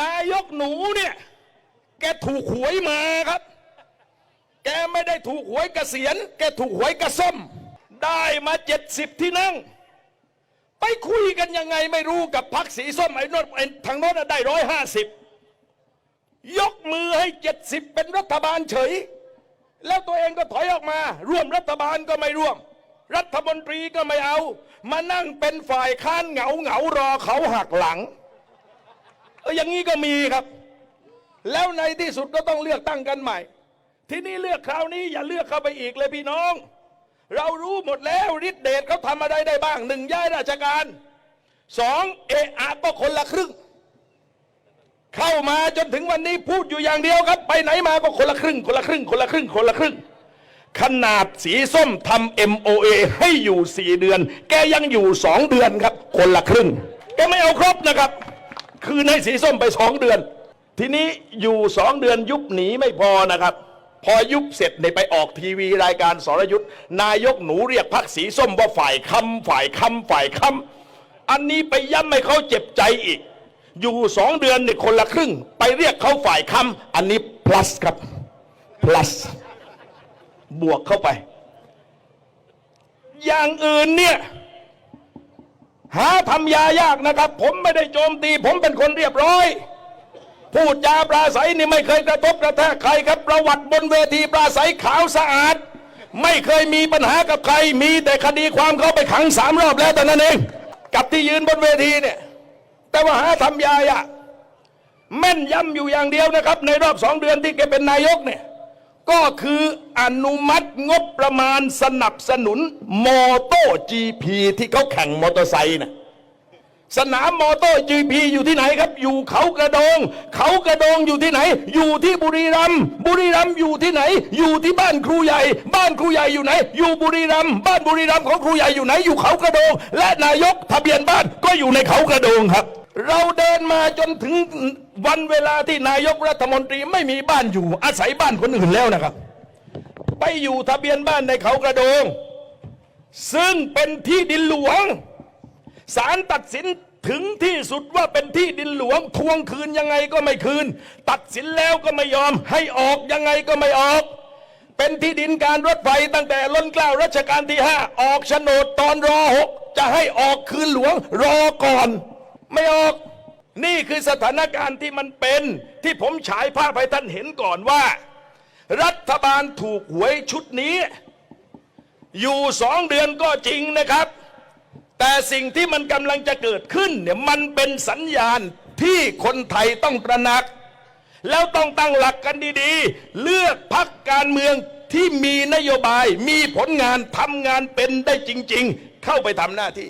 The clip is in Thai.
นายกหนูเนี่ยแกถูกหวยมาครับ แกไม่ได้ถูกหวยเกษียณแกถูกหวยกระส้ม ได้มาเจ็ดสิบที่นั่ง ไปคุยกันยังไงไม่รู้กับพักสีส้มไอ้นนไอ้ทางโน้นนะได้ร้อยห้าสิบยกมือให้เจ็ดสิบเป็นรัฐบาลเฉย แล้วตัวเองก็ถอยออกมา ร่วมรัฐบาลก็ไม่ร่วม รัฐมนตรีก็ไม่เอา มานั่งเป็นฝ่ายค้านเหงาเหงารอเขาหักหลัง อย่างนี้ก็มีครับ แล้วในที่สุดก็ต้องเลือกตั้งกันใหม่ ทีนี้เลือกคราวนี้อย่าเลือกเข้าไปอีกเลยพี่น้อง เรารู้หมดแล้วฤทธิเดชเขาทำอะไรได้บ้างหนึ่งย้ายราชการสองเอะอะก็คนละครึ่ง เข้ามาจนถึงวันนี้พูดอยู่อย่างเดียวครับ ไปไหนมาก็คนละครึ่ง คนละครึ่ง คนละครึ่ง คนละครึ่ง ขนาดสีส้มทำ MOA ให้อยู่สี่เดือน แกยังอยู่สองเดือนครับ คนละครึ่ง แกไม่เอาครบนะครับ คืนให้สีส้มไปสองเดือน ทีนี้อยู่สองเดือนยุบหนีไม่พอนะครับ พอยุบเสร็จในยไปออกทีวีรายการสรยุทธ์นายกหนูเรียกพักสีส้มว่าฝ่ายคำฝ่ายคำฝ่ายคำอันนี้ไปย้ำให้เขาเจ็บใจอีก อยู่สองเดือนเนี่ยคนละครึ่ง ไปเรียกเขาฝ่ายคำอันนี้ plus ครับ plus บวกเข้าไป อย่างอื่นเนี่ย หาทำยายากนะครับ ผมไม่ได้โจมตี ผมเป็นคนเรียบร้อย พูดจาปราศัยนี่ไม่เคยกระทบกระแทกใครครับ ประวัติบนเวทีปราศัยขาวสะอาด ไม่เคยมีปัญหากับใคร มีแต่คดีความเขาไปขังสามรอบแล้วแต่นั้นเอง กับที่ยืนบนเวทีเนี่ย แต่ว่าหาทำยายอะแม่นยำอยู่อย่างเดียวนะครับ ในรอบสองเดือนที่แกเป็นนายกเนี่ย ก็คืออนุมัติงบประมาณสนับสนุนมอโต้จีพีที่เขาแข่งมอเตอร์ไซค์นะสนามมอเตอร์จีพีอยู่ที่ไหนครับ อยู่เขากระโดง เขากระโดงอยู่ที่ไหน อยู่ที่บุรีรัมย์บุรีรัมย์อยู่ที่ไหน อยู่ที่บ้านครูใหญ่ บ้านครูใหญ่อยู่ไหน อยู่บุรีรัมย์บ้านบุรีรัมย์ของครูใหญ่อยู่ไหน อยู่เขากระโดง และนายกทะเบียนบ้านก็อยู่ในเขากระโดงครับ เราเดินมาจนถึงวันเวลาที่นายกรัฐมนตรีไม่มีบ้านอยู่ อาศัยบ้านคนอื่นแล้วนะครับ ไปอยู่ทะเบียนบ้านในเขากระโดง ซึ่งเป็นที่ดินหลวงศาลตัดสินถึงที่สุดว่าเป็นที่ดินหลวง ทวงคืนยังไงก็ไม่คืน ตัดสินแล้วก็ไม่ยอม ให้ออกยังไงก็ไม่ออก เป็นที่ดินการรถไฟตั้งแต่ล้นเกล้ารัชกาลที่ห้าออกโฉนดตอนรอหกจะให้ออกคืนหลวงรอก่อน ไม่ออก นี่คือสถานการณ์ที่มันเป็นที่ผมฉายภาพให้ท่านเห็นก่อนว่า รัฐบาลถูกหวยชุดนี้ อยู่สองเดือนก็จริงนะครับ แต่สิ่งที่มันกำลังจะเกิดขึ้นเนี่ยมันเป็นสัญญาณที่คนไทยต้องตระหนัก แล้วต้องตั้งหลักกันดีๆ เลือกพักการเมืองที่มีนโยบายมีผลงานทำงานเป็นได้จริง ๆ เข้าไปทำหน้าที่